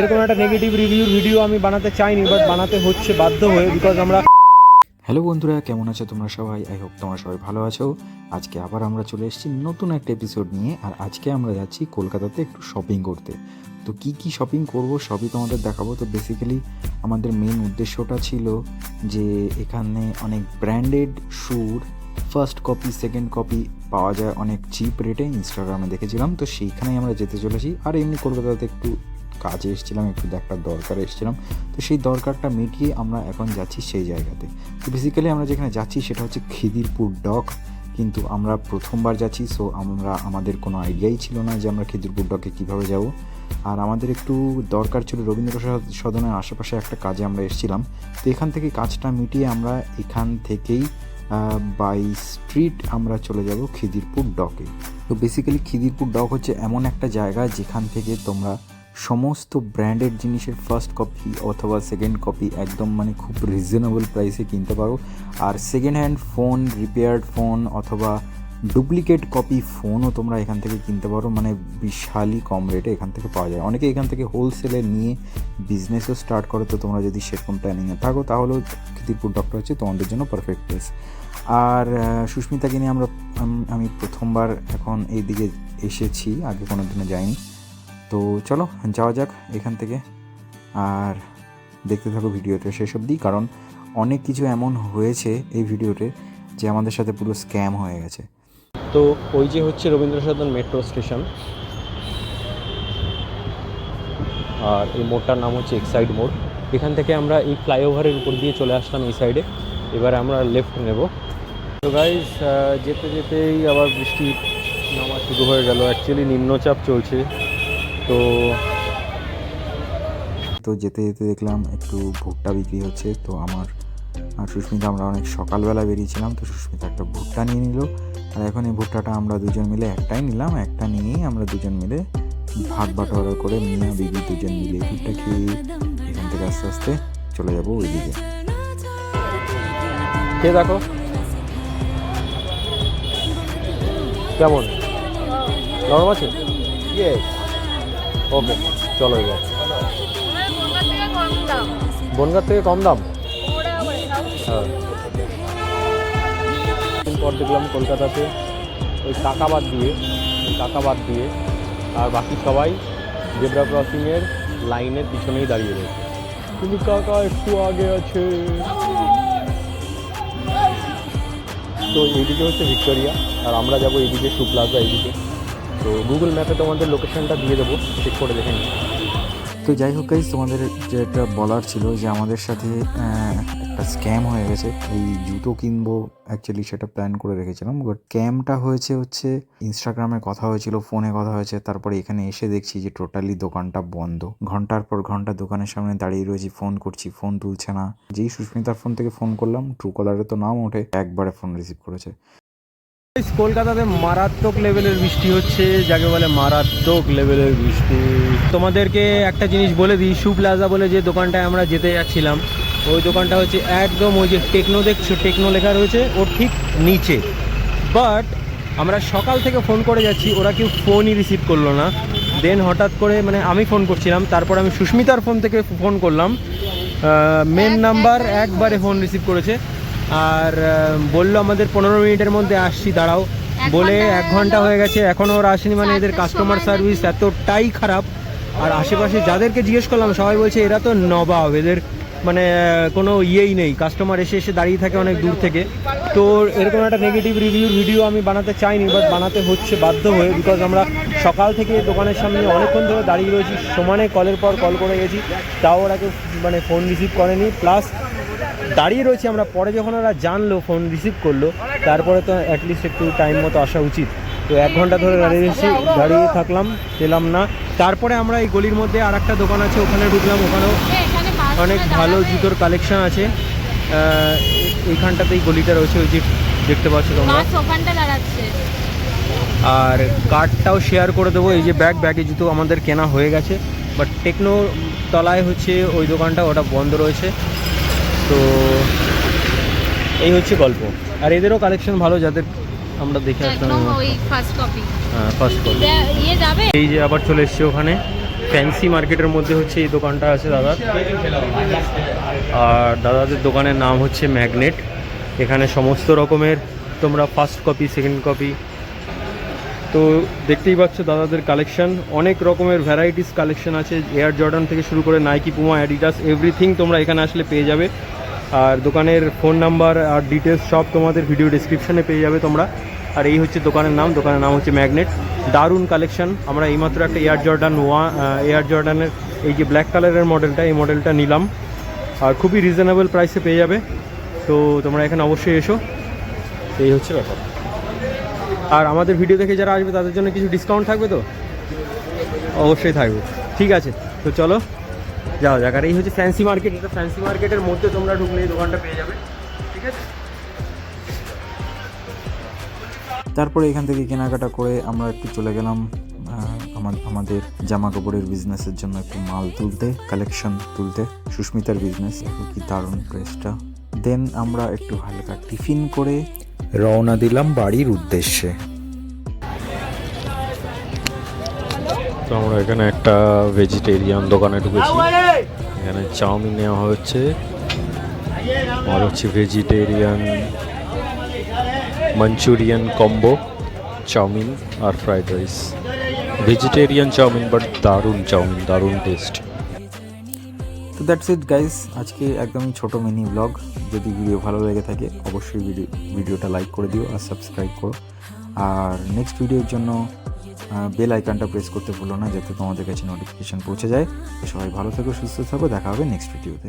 এরকম একটা negative রিভিউর video আমি বানাতে চাইনি বাট বানাতে হচ্ছে, বাধ্য হয়ে বিকজ আমরা হ্যালো বন্ধুরা, কেমন আছো তোমরা সবাই? আই হোপ তোমরা সবাই ভালো আছো। আজকে আবার আমরা চলে এসেছি নতুন একটা এপিসোড নিয়ে, আর আজকে আমরা যাচ্ছি কলকাতাতে একটু শপিং করতে। তো কি কি শপিং করব, সবই তোমাদের দেখাবো। তো বেসিক্যালি আমাদের মেন উদ্দেশ্যটা ছিল যে এখানে অনেক branded sure first copy second copy পাওয়া যায় অনেক চিপ রেটে ইনস্টাগ্রামে দেখেছিলাম। তো সেইখানেই আমরা যেতে চলেছি। আর এমনি কলকাতাতে একটু কাজে এসেছিলাম, একটু একটা দরকার এসেছিলাম। তো সেই দরকারটা মিটিয়ে আমরা এখন যাচ্ছি সেই জায়গাতে। তো বেসিক্যালি আমরা যেখানে যাচ্ছি সেটা হচ্ছে খিদিরপুর ডক কিন্তু আমরা প্রথমবার যাচ্ছি সো আমরা, আমাদের কোনো আইডিয়াই ছিল না যে আমরা খিদিরপুর ডকে কীভাবে যাব। আর আমাদের একটু দরকার ছিল রবীন্দ্র সদ- সদনের আশেপাশে একটা কাজে আমরা এসেছিলাম। তো এখান থেকে কাজটা মিটিয়ে আমরা এখান থেকেই বাই স্ট্রিট আমরা চলে যাব খিদিরপুর ডকে তো বেসিক্যালি খিদিরপুর ডক হচ্ছে এমন একটা জায়গা যেখান থেকে তোমরা সমস্ত ব্র্যান্ডেড জিনিসের ফার্স্ট কপি অথবা সেকেন্ড কপি একদম মানে খুব রিজনেবল প্রাইসে কিনতে পারো। আর second hand phone repaired phone অথবা ডুপ্লিকেট কপি ফোনও তোমরা এখান থেকে কিনতে পারো। মানে বিশালই কম রেটে এখান থেকে পাওয়া যায়। অনেকে এখান থেকে হোলসেলে নিয়ে বিজনেসও স্টার্ট করে। তো তোমরা যদি সেরকম প্ল্যানিংয়ে থাকো, তাহলেও খিদিরপুর ডক্টর হচ্ছে তোমাদের জন্য পারফেক্ট প্লেস আর সুস্মিতাকে নিয়ে আমরা, আমি প্রথমবার এখন এই দিকে এসেছি। আগে কোনো দিনে যাইনি। তো চলো, যাওয়া যাক এখান থেকে। আর দেখতে থাকো ভিডিওতে শেষ অবধি, কারণ অনেক কিছু এমন হয়েছে এই ভিডিওতে যে আমাদের সাথে পুরো স্ক্যাম হয়ে গেছে। তো ওই যে হচ্ছে রবীন্দ্র সদন মেট্রো স্টেশন। আর এই মোড়টার নাম হচ্ছে এক্সাইড মোড়। এখান থেকে আমরা এই ফ্লাইওভারের উপর দিয়ে চলে আসলাম এই সাইডে এবার আমরা লেফট নেব। তো গাইজ যেতে যেতেই আবার বৃষ্টি নামা শুরু হয়ে গেল। অ্যাকচুয়ালি নিম্নচাপ চলছে। তো তো যেতে যেতে দেখলাম একটু ভুট্টা বিক্রি হচ্ছে। তো আমার আর সুস্মিতা আমরা অনেক সকালবেলা বেরিয়েছিলাম তো সুস্মিতা একটা ভুট্টা নিয়ে নিল। আর এখন এই ভুট্টাটা আমরা দুজন মিলে একটাই নিলাম একটা নিয়েই আমরা দুজন মিলে ভাগ বাটোয়ারা করে মিয়া বিবি দুজন মিলে ভুট্টা খেয়ে এখান থেকে আস্তে আস্তে চলে যাব ওইদিকে। কে দেখো। কেমন? নরম আছে? ইয়ে ওকে চলো এবার। বনগার থেকে কম দাম? হ্যাঁ। পর দেখলাম কলকাতাতে ওই কাকাবাদ দিয়ে কাকাবাদ দিয়ে আর বাকি সবাই জেব্রা ক্রসিংয়ের লাইনের পিছনেই দাঁড়িয়ে রয়েছে। কিন্তু কাকা একটু আগে আছে। তো এইদিকে হচ্ছে ভিক্টোরিয়া আর আমরা যাব এইদিকে শু প্লাজা এইদিকে। তো গুগল ম্যাপে তোমাদের লোকেশনটা দিয়ে দেবো চেক করে দেখে নিই তো যাই হোক গাইজ তোমাদের যেটা বলার ছিল যে আমাদের সাথে একটা স্ক্যাম হয়ে গেছে। এই জুতো কিনবো অ্যাকচুয়ালি সেটা প্ল্যান করে রেখেছিলাম বাট স্ক্যামটা হয়েছে হচ্ছে ইনস্টাগ্রামে কথা হয়েছিল ফোনে কথা হয়েছে, তারপরে এখানে এসে দেখছি যে টোটালি দোকানটা বন্ধ। ঘণ্টার পর ঘণ্টা দোকানের সামনে দাঁড়িয়ে রয়েছি ফোন করছি ফোন তুলছে না। যেই সুস্মিতার ফোন থেকে ফোন করলাম ট্রু কলারে তো নাম ওঠে, একবারে ফোন রিসিভ করেছে। কলকাতাতে মারাত্মক লেভেলের বৃষ্টি হচ্ছে যাকে বলে মারাত্মক লেভেলের বৃষ্টি। তোমাদেরকে একটা জিনিস বলে দিই সু প্লাজা বলে যে দোকানটায় আমরা যেতে যাচ্ছিলাম ওই দোকানটা হচ্ছে একদম ওই যে টেকনো দেখছ টেকনো লেখা রয়েছে ওর ঠিক নিচে। বাট আমরা সকাল থেকে ফোন করে যাচ্ছি ওরা কেউ ফোনই রিসিভ করল না। দেন হঠাৎ করে মানে আমি ফোন করছিলাম তারপর আমি সুস্মিতার ফোন থেকে ফোন করলাম। মেন নাম্বার একবারে ফোন রিসিভ করেছে। আর বলল আমাদের পনেরো মিনিটের মধ্যে আসছি দাঁড়াও। বলে এক ঘণ্টা হয়ে গেছে এখনও ওরা আসেনি মানে এদের কাস্টমার সার্ভিস এতটাই খারাপ। আর আশেপাশে যাদেরকে জিজ্ঞেস করলাম সবাই বলছে এরা তো নবাব এদের মানে কোনো ইয়েই নেই। কাস্টমার এসে এসে দাঁড়িয়ে থাকে অনেক দূর থেকে। তো এরকম একটা নেগেটিভ রিভিউ ভিডিও আমি বানাতে চাইনি বাট বানাতে হচ্ছে বাধ্য হয়ে বিকজ আমরা সকাল থেকে দোকানের সামনে অনেকক্ষণ ধরে দাঁড়িয়ে রয়েছি। সমানে কলের পর কল করে গেছি তাও ওরা কেউ মানে ফোন রিসিভ করেনি। প্লাস দাঁড়িয়ে রয়েছি আমরা। পরে যখন ওরা জানলো ফোন রিসিভ করল তারপরে তো অ্যাটলিস্ট একটু টাইম মতো আসা উচিত। তো এক ঘণ্টা ধরে দাঁড়িয়ে রয়েছি দাঁড়িয়ে থাকলাম পেলাম না। তারপরে আমরা এই গলির মধ্যে আর একটা দোকান আছে ওখানে ঢুকলাম। ওখানেও অনেক ভালো জুতোর কালেকশন আছে। এইখানটাতেই গলিটা রয়েছে ওই যে দেখতে পাচ্ছ তোমরা। আর কার্ডটাও শেয়ার করে দেবো এই যে ব্যাগ ব্যাগে জুতো আমাদের কেনা হয়ে গেছে। বাট টেকনো তলায় হচ্ছে ওই দোকানটা ওটা বন্ধ রয়েছে। তো এই হচ্ছে গল্প। আর এদেরও কালেকশন ভালো যাদের আমরা দেখে আসলাম একদম ওই ফার্স্ট কপি হ্যাঁ ফার্স্ট কল ইয়ে এই যে আবার চলে এসছে ওখানে। ফ্যান্সি মার্কেটের মধ্যে হচ্ছে এই দোকানটা আছে দাদার। আর দাদাদের দোকানের নাম হচ্ছে ম্যাগনেট এখানে সমস্ত রকমের তোমরা ফার্স্ট কপি সেকেন্ড কপি তো দেখতেই পাচ্ছ দাদাদের কালেকশন অনেক রকমের ভ্যারাইটিস কালেকশন আছে। এয়ার জর্ডান থেকে শুরু করে নাইকি পুমা অ্যাডিডাস এভরিথিং তোমরা এখানে আসলে পেয়ে যাবে। আর দোকানের ফোন নাম্বার আর ডিটেলস সব তোমাদের ভিডিও ডিসক্রিপশনে পেয়ে যাবে তোমরা। আর এই হচ্ছে দোকানের নাম দোকানের নাম হচ্ছে ম্যাগনেট দারুণ কালেকশন আমরা এইমাত্র একটা এয়ার জর্ডান ওয়া এয়ার জর্ডানের এই যে ব্ল্যাক কালারের মডেলটা এই মডেলটা নিলাম। আর খুবই রিজনেবল প্রাইসে পেয়ে যাবে। তো তোমরা এখানে অবশ্যই এসো। এই হচ্ছে ব্যাপার। আর আমাদের ভিডিও দেখে যারা আসবে, তাদের জন্য কিছু ডিসকাউন্ট থাকবে তো? অবশ্যই থাকবে। ঠিক আছে। তো চলো। যাও যাক, আর এই হচ্ছে ফ্যান্সি মার্কেট এটা ফ্যান্সি মার্কেটের মধ্যে তোমরা ঢুকলে এই দোকানটা পেয়ে যাবে, ঠিক আছে? তারপরে এখান থেকে কেনাকাটা করে আমরা একটু চলে গেলাম আমাদের জামা কাপড়ের বিজনেসের জন্য একটু মাল তুলতে কালেকশন তুলতে, সুস্মিতার বিজনেস কি দারুণ প্রেসটা দেন আমরা একটু হালকা টিফিন করে রওনা দিলাম বাড়ির উদ্দেশ্যে। তো আমরা এখানে একটা ভেজিটেরিয়ান দোকানে ঢুকেছি। এখানে চাউমিন নেওয়া হচ্ছে। আর হচ্ছে vegetarian Manchurian combo chow mein R fried rice vegetarian chow mein but দারুণ চাউমিন দারুণ টেস্ট তো দ্যাটস ইট গাইস আজকে একদমই ছোট মিনি ব্লগ যদি ভিডিও ভালো লেগে থাকে অবশ্যই ভিডিও ভিডিওটা লাইক করে দিও আর সাবস্ক্রাইব করো। আর নেক্সট ভিডিওর জন্য বেল আইকনটা প্রেস করতে ভুলো না, যাতে তোমাদের কাছে নোটিফিকেশান পৌঁছে যায়। সবাই ভালো থাকো, সুস্থ থাকো, দেখা হবে নেক্সট ভিডিওতে